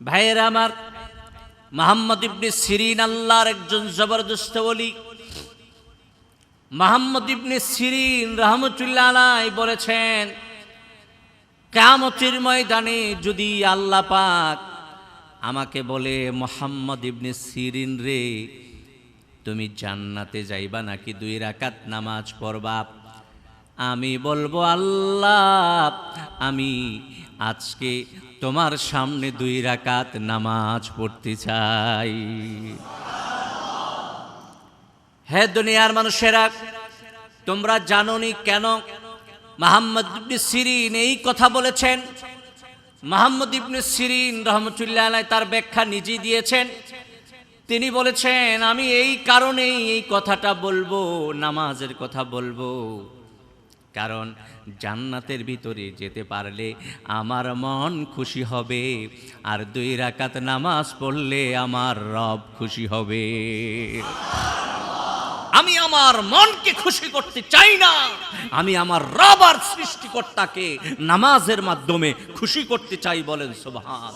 ভাইয়ের আমার, মোহাম্মদ ইবনে সিরিন আল্লাহর একজন জবরদস্ত বলি মোহাম্মদ ইবনে সিরিন রহমতুল্লাহ বলেছেন কামতির ময়দানে যদি আল্লাহ পাক আমাকে বলে, মোহাম্মদ ইবনে সিরিন রে, তুমি জান্নাতে যাইবা নাকি দুই রাকাত নামাজ পড়বা? আমি বলব, আল্লাহ, আমি আজকে তোমার সামনে দুই রাকাত নামাজ পড়তে চাই। হে দুনিয়ার মানুষেরা, তোমরা জানোনি কেন মোহাম্মদ ইবনে সিরিন এই কথা বলেছেন? মোহাম্মদ ইবনে সিরিন রহমতুল্লাহ তার ব্যাখ্যা নিজেই দিয়েছেন। তিনি বলেছেন, আমি এই কারণেই এই কথাটা বলব, নামাজের কথা বলব। কারণ জান্নাতের ভিতরে যেতে পারলে আমার মন খুশি হবে, আর দুই রাকাত নামাজ পড়লে আমার রব খুশি হবে। আমি আমার মনকে খুশি করতে চাই না। আমি আমার রব আর সৃষ্টিকর্তাকে নামাজের মাধ্যমে খুশি করতে চাই বলেন সুবহান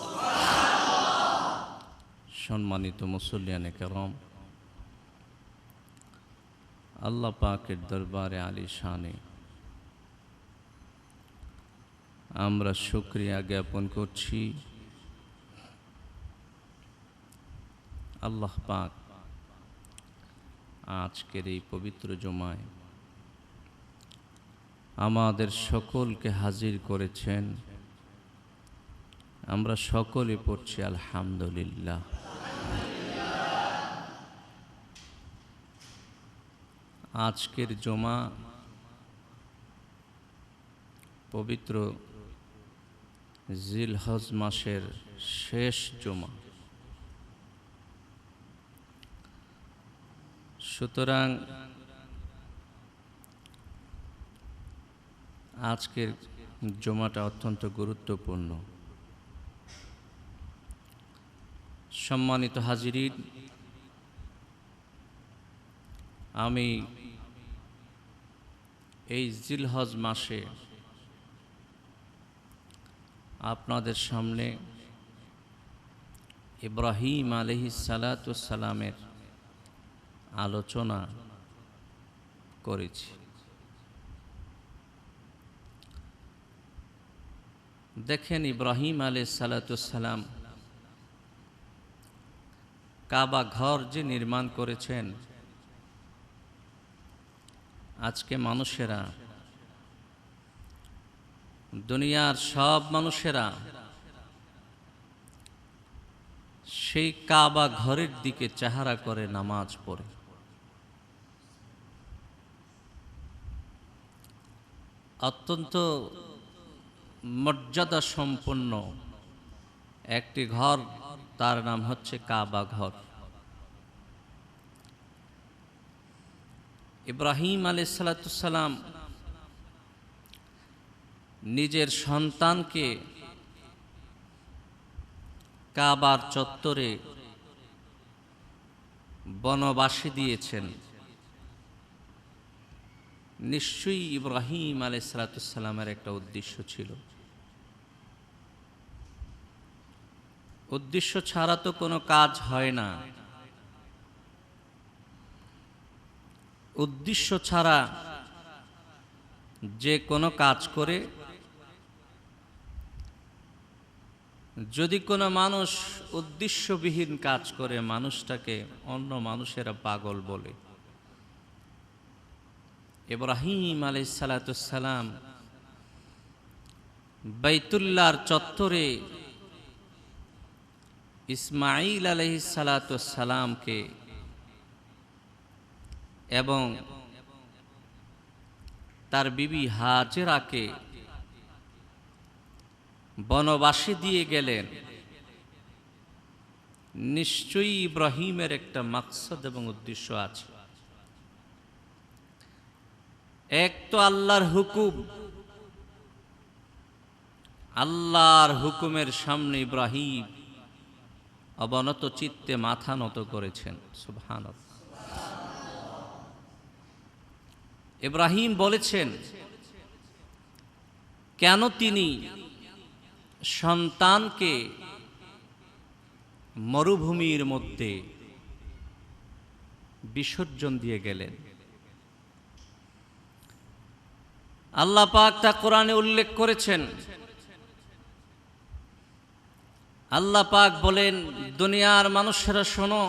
সম্মানিত মুসল্লিয়ানে কেরম, আল্লাহ পাকের দরবারে আলী আমরা শুক্রিয়া জ্ঞাপন করছি। আল্লাহ পাক আজকের এই পবিত্র জমায় আমাদের সকলকে হাজির করেছেন। আমরা সকলে পড়ছি আলহামদুলিল্লাহ। আজকের জমা পবিত্র জিলহজ মাসের শেষ জমা। সুতরাং আজকের জমাটা অত্যন্ত গুরুত্বপূর্ণ। সম্মানিত হাজিরিন, আমি এই জিলহজ মাসে আপনাদের সামনে ইব্রাহিম আলহি সালাতামের আলোচনা করেছি। দেখেন ইব্রাহিম আলহ সালাতাম কাবা ঘর যে নির্মাণ করেছেন, আজকে মানুষেরা দুনিয়ার সব মানুষেরা সেই কাবা ঘরের দিকে চেহারা করে নামাজ পড়ে। অত্যন্ত মর্যাদা সম্পন্ন একটি ঘর, তার নাম হচ্ছে কাবা ঘর। ইব্রাহিম আলাইসালাতুসাল্লাম নিজের সন্তানকে কাবার চত্বরে বনবাসী দিয়েছেন। নিশ্চয়ই ইব্রাহিম আলাইসালাতুসাল্লামের একটা উদ্দেশ্য ছিল। উদ্দেশ্য ছাড়া তো কোনো কাজ হয় না। উদ্দেশ্য ছাড়া যে কোনো কাজ করে যদি কোনো মানুষ উদ্দেশ্যবিহীন কাজ করে, মানুষটাকে অন্য মানুষেরা পাগল বলে। ইব্রাহিম আলাইসালাতুসাল্লাম বাইতুল্লাহর চত্বরে ইসমাইল আলহিসালাতুসাল্লামকে এবং তার বিবি হাজেরাকে বনবাসী দিয়ে গেলেন। নিশ্চয়ই ইব্রাহিমের একটা মাকসদ এবং উদ্দেশ্য আছে। এক তো আল্লাহর হুকুম। আল্লাহর হুকুমের সামনে ইব্রাহিম অবনত চিত্তে মাথা নত করেছেন। সুবহানাল্লাহ। ইব্রাহিম বলেছেন, কেন তিনি সন্তানকে মরুভূমির মধ্যে বিসর্জন দিয়ে গেলেন। আল্লাহ পাক তা কোরআনে উল্লেখ করেছেন। আল্লাহ পাক বলেন, দুনিয়ার মানুষেরা শোনো,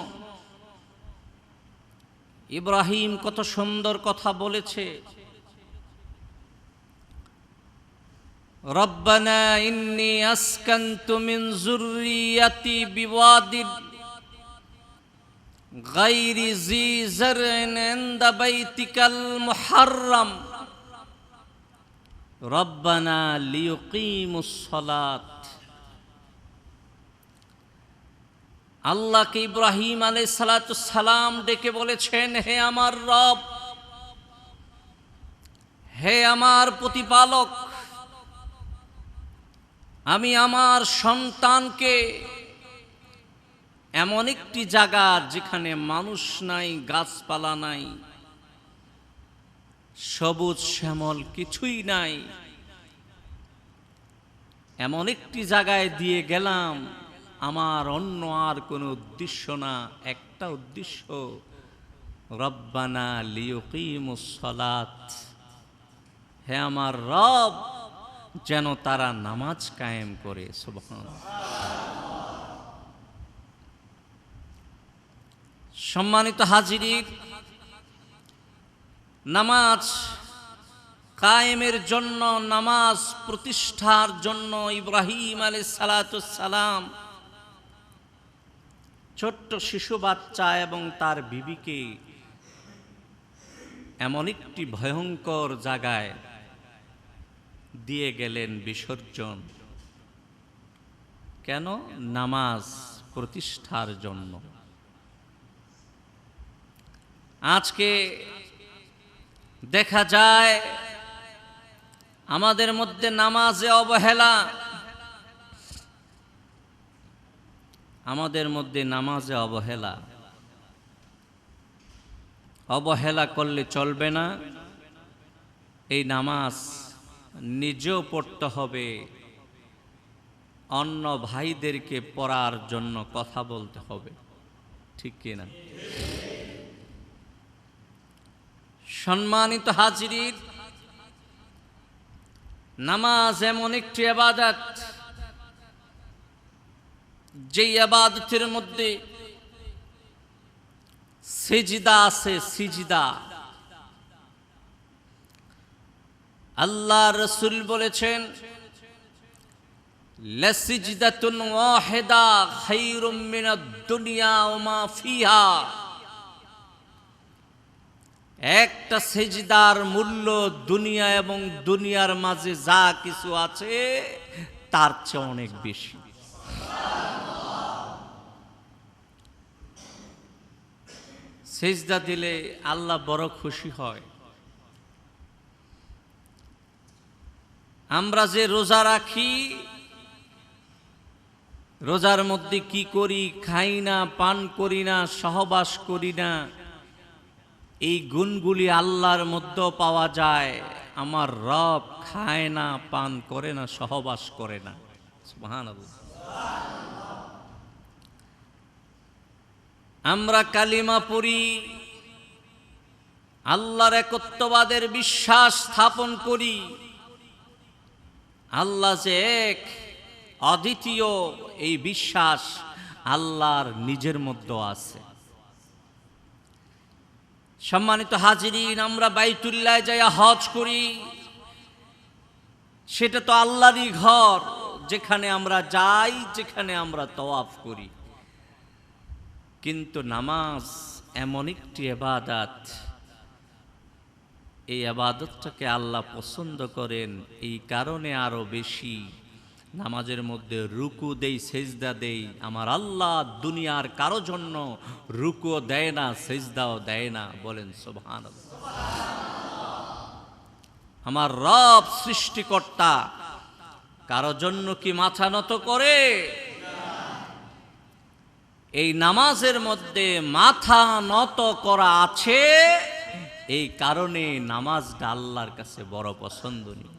ইব্রাহিম কত সুন্দর কথা বলেছে রব্বানা ইন্নি আসকান্তু মিন যুররিয়াতি বিওয়াদিন গায়রি জি জারইন ইনদা বাইতিকাল মুহাররাম। রব্বানা লিয়ুকিমুস সালাত। আল্লাহকে ইব্রাহিম আলাই সালাম ডেকে বলেছেন, হে আমার রব, হে আমার প্রতিপালক আমি আমার সন্তানকে এমন একটি জায়গা যেখানে মানুষ নাই, গাছপালা নাই, সবুজ শ্যামল কিছুই নাই। এমন একটি জায়গায় দিয়ে গেলাম, আমার অন্য আর কোনো উদ্দেশ্য না, একটা উদ্দেশ্য, রব্বানা লিউকিমুস সালাত। হে আমার রব যেন তারা নামাজ কায়েম করে সম্মানিত হাজিরির নামাজ কায়েমের জন্য, নামাজ প্রতিষ্ঠার জন্য ইব্রাহিম আলী সালাম ছোট্ট শিশু বাচ্চা এবং তার বিবিকে এমন একটি ভয়ঙ্কর জায়গায় দিয়ে গেলেন বিসর্জন। কেন? নামাজ প্রতিষ্ঠার জন্য। আজকে দেখা যায়, আমাদের মধ্যে নামাজে অবহেলা। আমাদের মধ্যে নামাজে অবহেলা। অবহেলা করলে চলবে না। এই নামাজ নিজেও পড়তে হবে। অন্য ভাইদেরকে পড়ার জন্য কথা বলতে হবে। ঠিক কিনা সম্মানিত হাজিরির নামাজ এমন একটি আবাদত, যেই আবাদতের মধ্যে সিজিদা আছে সিজিদা। আল্লাহ রসুল বলেছেন, লসিজদাতুন ওয়াহিদা খায়রুম মিনাদ দুনিয়া ওয়া মা ফিহা। একটা সেজদার মূল্য দুনিয়া এবং দুনিয়ার মাঝে যা কিছু আছে, তার চেয়ে অনেক বেশি। সেজদা দিলে আল্লাহ বড় খুশি হয়। আমরা যে রোজা রাখি, রোজার মধ্যে কি করি, খাই না, পান করি না, সহবাস করি না, এই গুণগুলি আল্লাহর মধ্যেও পাওয়া যায়। আমার রব খায় না, পান করে না, সহবাস করে না। আমরা কালিমা পড়ি, আল্লাহর একত্ববাদের বিশ্বাস স্থাপন করি। আল্লাহ যে এক অদ্বিতীয় এই বিশ্বাস আল্লাহর নিজের মধ্যে আছে। সম্মানিত হাজিরিন, আমরা বাইতুল্লায় যাই হজ করি। সেটা তো আল্লাহরই ঘর, যেখানে আমরা যাই, যেখানে আমরা তওয়াফ করি। কিন্তু নামাজ এমন একটি এবাদাত এই আবাদতটাকে আল্লাহ পছন্দ করেন এই কারণে আরও বেশি। নামাজের মধ্যে রুকু দেই, সেজদা দেই। আমার আল্লাহ দুনিয়ার কারও জন্য রুকুও দেয় না, সেজদাও দেয় না। বলেন সোভান আমার রব সৃষ্টিকর্তা, কারও জন্য কি মাথা নত করে? এই নামাজের মধ্যে মাথা নত করা আছে? এই কারণে নামাজটা আল্লাহর কাছে বড় পছন্দনীয়।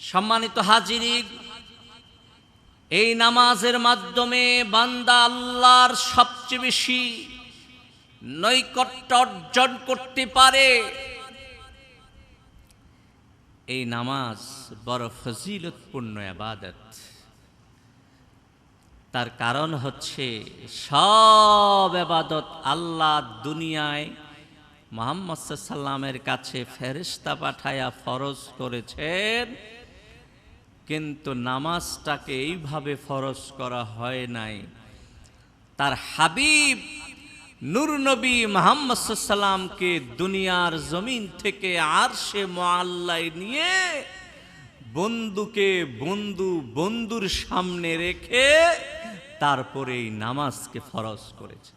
সম্মানিত হাজিরি এই নামাজের মাধ্যমে বান্দা আল্লাহর সবচেয়ে বেশি নৈকট্য অর্জন করতে পারে। এই নামাজ বড় ফজিলতপূর্ণ আবাদত তার কারণ হচ্ছে সব আবাদত আল্লাহ দুনিয়ায় মোহাম্মদ সাল্লামের কাছে ফেরিস্তা পাঠায়া ফরজ করেছেন, কিন্তু নামাজটাকে এইভাবে ফরজ করা হয় নাই। তার হাবিব নূর নবী মোহাম্মদ সাল্লামকে দুনিয়ার জমিন থেকে আর সে মোয়াল্লায় নিয়ে বন্ধুকে বন্ধু বন্ধুর সামনে রেখে তারপরে এই নামাজকে ফরজ করেছে।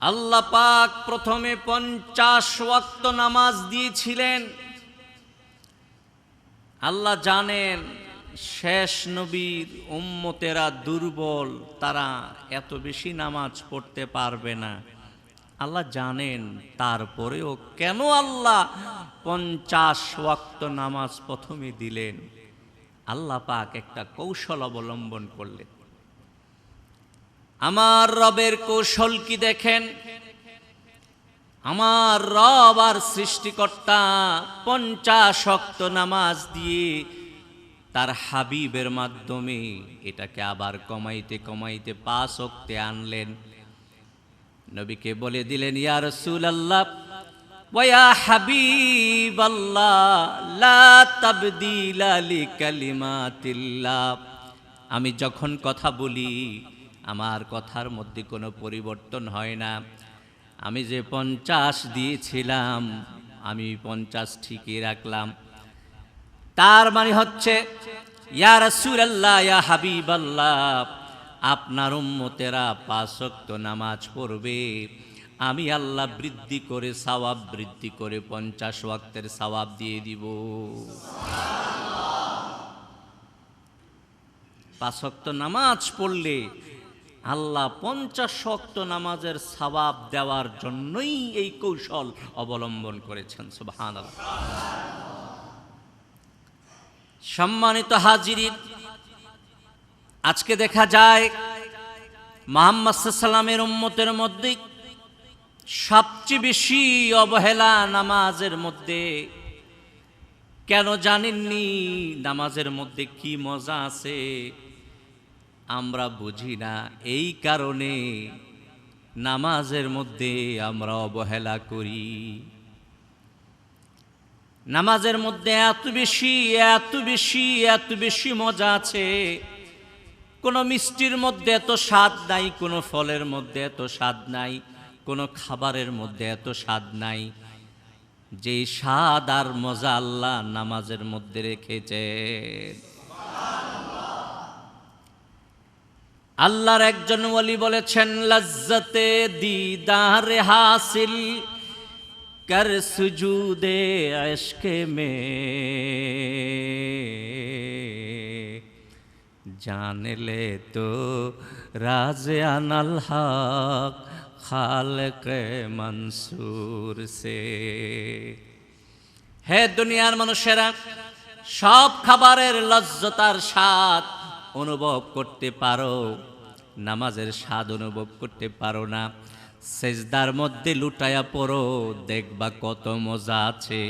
আল্লাহ পাক প্রথমে পঞ্চাশ ওয়াক্ত নামাজ দিয়েছিলেন। আল্লাহ জানেন, শেষ নবীর উম্মতেরা দুর্বল, তারা এত বেশি নামাজ পড়তে পারবে না। আল্লাহ জানেন, তারপরেও কেন আল্লাহ পঞ্চাশ ওয়াক্ত নামাজ প্রথমে দিলেন? আল্লাহ পাক একটা কৌশল অবলম্বন করলেন। আমার রবের কৌশল কি দেখেন? আমার রব আর সৃষ্টিকর্তা পঞ্চাশ শক্ত নামাজ দিয়ে তার হাবিবের মাধ্যমে এটাকে আবার কমাইতে কমাইতে পাঁচ অক্তে আনলেন। নবীকে বলে দিলেন, ইয়া রসুল আল্লাহ ওয়া হাবিব আল্লাহ লা তাবদিলা লিকালিমাতিল্লাহ। আমি যখন কথা বলি, আমার কথার মধ্যে কোনো পরিবর্তন হয় না। আমি যে পঞ্চাশ দিয়েছিলাম, আমি পঞ্চাশ ঠিকই রাখলাম। তার মানে হচ্ছে, ইয়া রাসূলুল্লাহ, ইয়া হাবিবাল্লাহ, আপনার উম্মতেরা পাঁচক্ত নামাজ পড়বে। আমি আল্লাহ বৃদ্ধি করে সওয়াব বৃদ্ধি করে পঞ্চাশ ওয়াক্তের সওয়াব দিয়ে দিব। পাঁচক্ত নামাজ পড়লে আল্লাহ পঞ্চাশ শক্ত নামাজের সবাব দেওয়ার জন্যই এই কৌশল অবলম্বন করেছেন সুবহান সম্মানিত হাজিরিন, আজকে দেখা যায়, মোহাম্মদ সাল্লামের উম্মতের মধ্যে সবচেয়ে বেশি অবহেলা নামাজের মধ্যে। কেন জানেননি নামাজের মধ্যে কি মজা আছে? আমরা বুঝি না, এই কারণে নামাজের মধ্যে আমরা অবহেলা করি। নামাজের মধ্যে এত বেশি এত বেশি এত বেশি মজা আছে। কোনো মিষ্টির মধ্যে এত স্বাদ নাই, কোনো ফলের মধ্যে এত স্বাদ নাই। কোনো খাবারের মধ্যে এত স্বাদ নাই। যে স্বাদ আর মজা আল্লাহ নামাজের মধ্যে রেখেছে আল্লাহর একজন ওলি বলেছেন, লজ্জতে দিদার হাসিল, কর সুজুদে আশকে মে। জান লে তো রাজে আনাল হক খালক মনসুর সে। হে দুনিয়ার মানুষেরা, সব খাবারের লজ্জতার স্বাদ অনুভব করতে পারো, নামাজের স্বাদ অনুভব করতে পারো না। সেজদার মধ্যে লুটায়া পড়ো, দেখবা কত মজা আছে।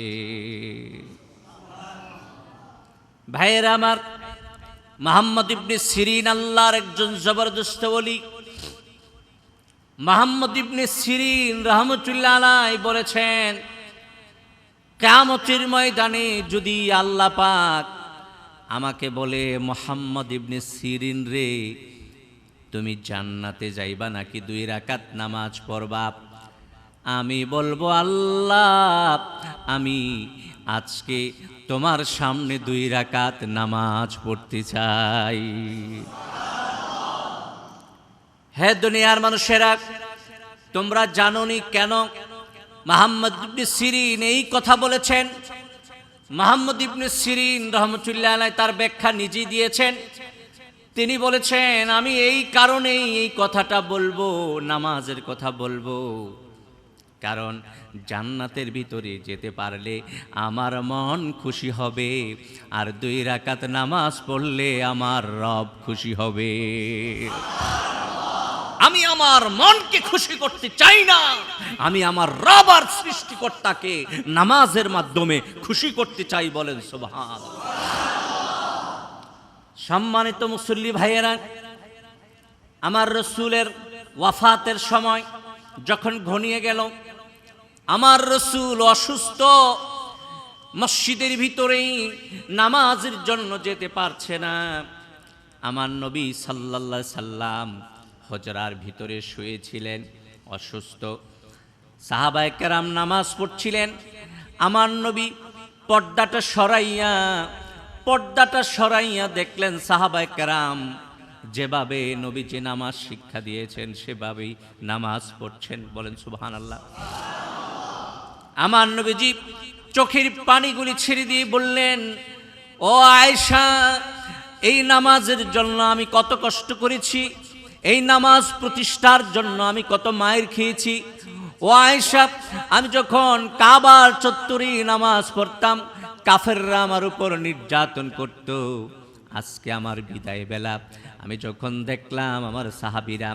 ভাইয়ের আমার, মোহাম্মদ ইবনে সিরিন আল্লাহর একজন জবরদস্ত বলি মোহাম্মদ ইবনে সিরিন রহমতুল্লাহ বলেছেন কামতির ময়দানে যদি আল্লাহ পাক আমাকে বলে, মোহাম্মদ ইবনে সিরিন রে, তুমি জান্নাতে যাইবা নাকি দুই রাকাত নামাজ পড়বা? আমি বলব, আল্লাহ, আমি আজকে তোমার সামনে দুই রাকাত নামাজ পড়তে চাই। হে দুনিয়ার মানুষেরা, তোমরা জানোনি কেন মোহাম্মদ ইবনে সিরিন এই কথা বলেছেন? মোহাম্মদ ইবনে সিরিন রহমতুল্লাহ তার ব্যাখ্যা নিজেই দিয়েছেন। তিনি বলেছেন, আমি এই কারণেই এই কথাটা বলব, নামাজের কথা বলব। কারণ জান্নাতের ভিতরে যেতে পারলে আমার মন খুশি হবে, আর দুই রাকাত নামাজ পড়লে আমার রব খুশি হবে। আমি আমার মনকে খুশি করতে চাই না। আমি আমার রব আর সৃষ্টিকর্তাকে নামাজের মাধ্যমে খুশি করতে চাই বলেন সুবহান। সম্মানিত মুসল্লি ভাইয়েরা, আমার রসুলের ওয়াফাতের সময় যখন ঘনিয়ে গেল, আমার রসুল অসুস্থ, মসজিদের ভিতরেই নামাজের জন্য যেতে পারছে না। আমার নবী সাল্লাল্লাহু সাল্লাম হজরার ভিতরে শুয়েছিলেন, অসুস্থ। সাহাবায়ে কেরাম নামাজ পড়ছিলেন। আমার নবী পর্দাটা সরাইয়া পর্দাটা সরাইয়া দেখলেন সাহাবায়ে কেরাম, যেভাবে নবীজি নামাজ শিক্ষা দিয়েছেন, সেভাবেই নামাজ পড়ছেন। বলেন সুবহান আল্লাহ আমার নবীজি চোখের পানিগুলি ছেড়ে দিয়ে বললেন, ও আয়েশা, এই নামাজের জন্য আমি কত কষ্ট করেছি। এই নামাজ প্রতিষ্ঠার জন্য আমি কত মায়ের খেয়েছি। ও আয়েশা, আমি যখন কাবার চত্বরে নামাজ পড়তাম, কাফেররা আমার উপর নির্যাতন করত। আজকে আমার বিদায় বেলা, আমি যখন দেখলাম আমার সাহাবিরা,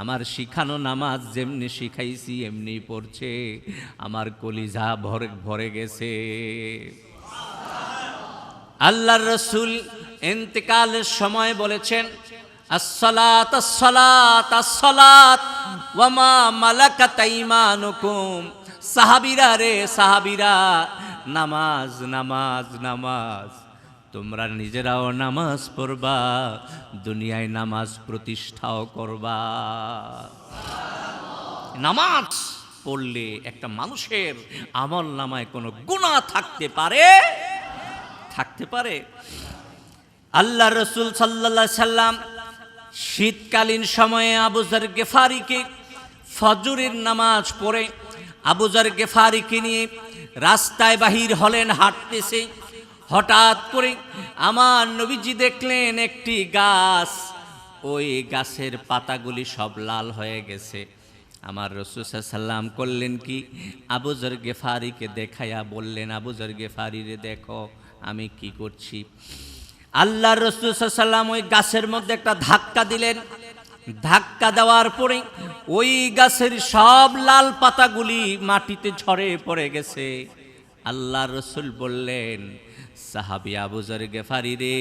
আমার শিখানো নামাজ যেমনি শিখাইছি, এমনি পড়ছে, আমার কলিজা ভরে ভরে গেছে। আল্লাহর রসুল ইন্তেকালের সময় বলেছেন ওয়ামা সাহাবীরা রে, সাহাবীরা, নামাজ নামাজ নামাজ। তোমরা নিজেরাও নামাজ পড়বা, দুনিয়ায় নামাজ প্রতিষ্ঠাও করবা। নামাজ পড়লে একটা মানুষের আমল নামায় কোনো গুণা থাকতে পারে? থাকতে পারে। আল্লাহ রসুল সাল্লা সাল্লাম শীতকালীন সময়ে আবুজার গেফারিকে ফজরের নামাজ পড়ে। আবুজার গেফারিকে নিয়ে রাস্তায় বাহির হলেন, হাঁটতেছে। হঠাৎ করে আমার নবীজি দেখলেন একটি গাছ। ওই গাছের পাতাগুলি সব লাল হয়ে গেছে। আমার রসুল সাল্লাম করলেন কি? আবুজর গেফারিকে দেখাইয়া বললেন আবুজর গেফারিরে দেখো, আমি কি করছি? আল্লাহ রসুল সাল্লাম ওই গাছের মধ্যে একটা ধাক্কা দিলেন। ধাক্কা দেওয়ার পরে ওই গাছের সব লাল পাতাগুলি মাটিতে ঝরে পড়ে গেছে। আল্লাহ রসুল বললেন, সাহাবি আবুজর গেফারি রে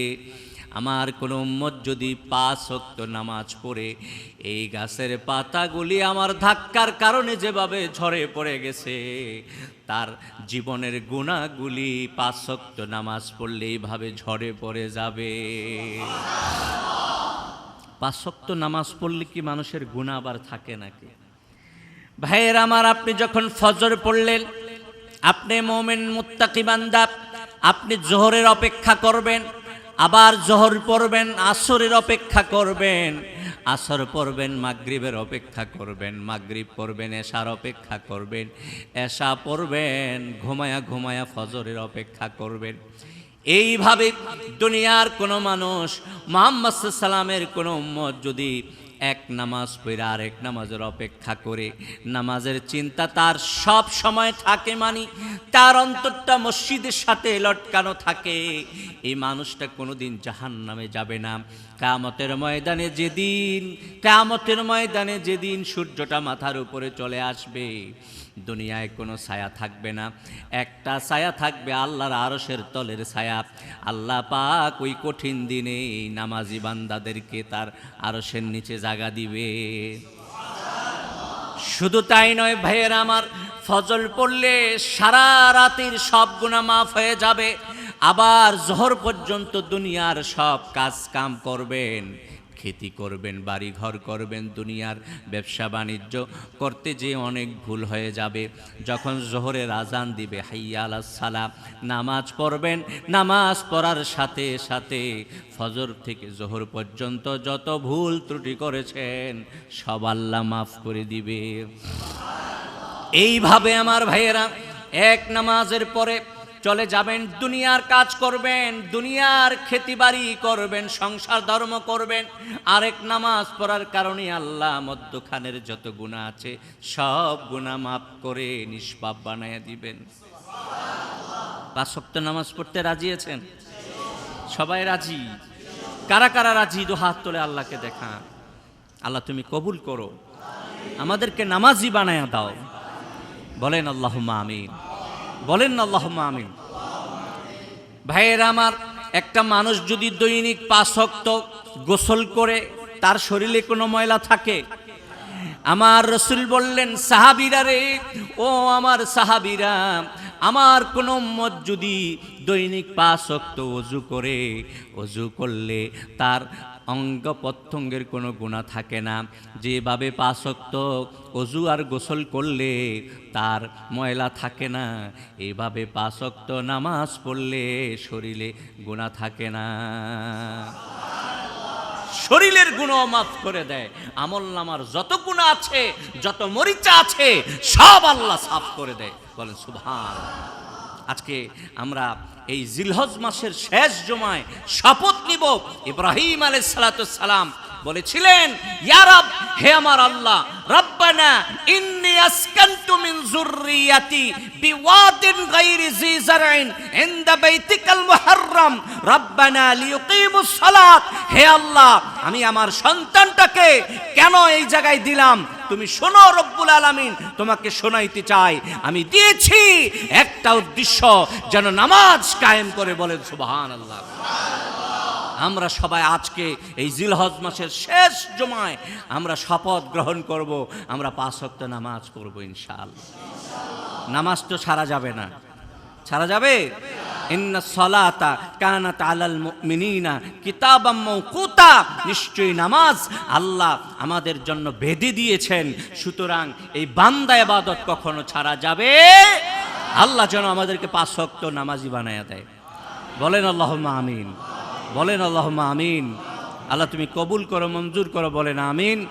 আমার কোনো উম্মত যদি পাঁচ অক্ত নামাজ পড়ে, এই গাছের পাতাগুলি আমার ধাক্কার কারণে যেভাবে ঝরে পড়ে গেছে, তার জীবনের গুণাগুলি পাঁচ অক্ত নামাজ পড়লে এইভাবে ঝরে পড়ে যাবে। পাঁচ অক্ত নামাজ পড়লে কি মানুষের গুণা আবার থাকে নাকি? ভাইয়ের আমার, আপনি যখন ফজর পড়লেন, আপনি মোমেন, মুত্তাকি বান্দা, আপনি জোহরের অপেক্ষা করবেন আবার জহর পড়বেন, আসরের অপেক্ষা করবেন। আসর পড়বেন, মাগরীবের অপেক্ষা করবেন, মাগরীব পড়বেন, এশার অপেক্ষা করবেন, এশা পড়বেন, ঘুমায়া ঘুমায়া ফজরের অপেক্ষা করবেন। এইভাবে দুনিয়ার কোনো মানুষ, মোহাম্মদ সাল্লামের কোনো উম্মত যদি এক নামাজ পড়ে আর এক নামাজের অপেক্ষা করে। নামাজের চিন্তা তার সব সময় থাকে মানি, তার অন্তরটা মসজিদের সাথে লটকানো থাকে। এই মানুষটা কোনোদিন জাহান নামে যাবে না। কামতের ময়দানে যেদিন, কামতের ময়দানে যেদিন সূর্যটা মাথার উপরে চলে আসবে, দুনিয়ায় কোনো ছায়া থাকবে না। একটা ছায়া থাকবে আল্লাহর আরশের তলের ছায়া। আল্লাহ পাক ওই কঠিন দিনে নামাজি বান্দাদেরকে তার আরশের নিচে জাগা দিবে। শুধু তাই নয় ভাইয়ের আমার, ফজল পড়লে সারা রাতের সব গুণা মাফ হয়ে যাবে। আবার জহর পর্যন্ত দুনিয়ার সব কাজ কাম করবেন। খেতি করবেন বাড়ি ঘর করবেন দুনিয়ার ব্যবসা বাণিজ্য, করতে যে অনেক ভুল হয়ে যাবে। যখন জোহরের আজান দিবে, হাইয়া আলাহ সালাম, নামাজ পড়বেন, নামাজ পড়ার সাথে সাথে ফজর থেকে জোহর পর্যন্ত যত ভুল ত্রুটি করেছেন, সব আল্লাহ মাফ করে দিবে। এইভাবে আমার ভাইয়েরা, এক নামাজের পরে চলে যাবেন, দুনিয়ার কাজ করবেন, দুনিয়ার খেতিবাড়ি করবেন, সংসার ধর্ম করবেন, আরেক নামাজ পড়ার কারণে আল্লাহ মধ্যখানের যত গুণা আছে, সব গুণা মাফ করে নিষ্পাপ বানায় দিবেন। পাঁচ সপ্তাহ নামাজ পড়তে রাজি আছেন? সবাই রাজি? কারা কারা রাজি? দু হাত তোলে আল্লাহকে দেখা আল্লাহ তুমি কবুল করো। আমাদেরকে নামাজি বানায়া দাও। বলেন আল্লাহ আমিন। বলেন না আল্লাহ আমিন। ভাইয়ের আমার, একটা মানুষ যদি দৈনিক পাঁচ শক্ত গোসল করে, তার শরীরে কোনো ময়লা থাকে? আমার রসুল বললেন, সাহাবিরা রে, ও আমার সাহাবিরা, আমার কোনো মত যদি দৈনিক পাঁচ শক্ত অজু করে অজু করলে তার অঙ্গ প্রত্যঙ্গের কোনো গুণা থাকে না। যেভাবে পাঁচক্ত অজু আর গোসল করলে তার ময়লা থাকে না, এভাবে পাঁচক্ত নামাজ পড়লে শরীরে গুণা থাকে না। শরীরের গুণ মাফ করে দেয়। আমল নামার যত গুণ আছে, যত মরিচা আছে, সব আল্লাহ সাফ করে দেয়। বলেন সুভান আজকে আমরা এই জিলহজ মাসের শেষ জমায় শপথ নিব। ইব্রাহিম আলাই সালাম বলেছিলেন ইয়ারাব হে আমার আল্লাহ, রব্বানা ইন্নি আসকানতু মিন যুররিয়াতি বিওয়াদিন গায়রি জি জারইন ইনদা বাইতিকাল মুহাররম। রব্বানা লিয়ুকিমুস সালাত। হে আল্লাহ, আমি আমার সন্তানটাকে কেন এই জায়গায় দিলাম? তুমি শোনো রব্বুল আলামিন, তোমাকে শোনাইতে চাই। আমি দিয়েছি একটা উদ্দেশ্য, যেন নামাজ কায়েম করে বলেন সুবাহান আল্লাহ আমরা সবাই আজকে এই জিলহজ মাসের শেষ জমায় আমরা শপথ গ্রহণ করব, আমরা পাঁচ ওয়াক্ত নামাজ পড়ব ইনশাল নামাজ তো ছাড়া যাবে না। ছাড়া যাবে? ইন্না আলাল মুমিনিনা কিতাবাম নিশ্চয়ই নামাজ আল্লাহ আমাদের জন্য বেঁধে দিয়েছেন। সুতরাং এই বান্দা ইবাদত কখনো ছাড়া যাবে? আল্লাহ যেন আমাদেরকে পাঁচ ওয়াক্ত নামাজি বানায়া দেয়। বলেন আল্লাহ আমিন। বলেন আল্লাহ আমিন। আল্লাহ তুমি কবুল করো, মঞ্জুর করো, বলেন আমিন।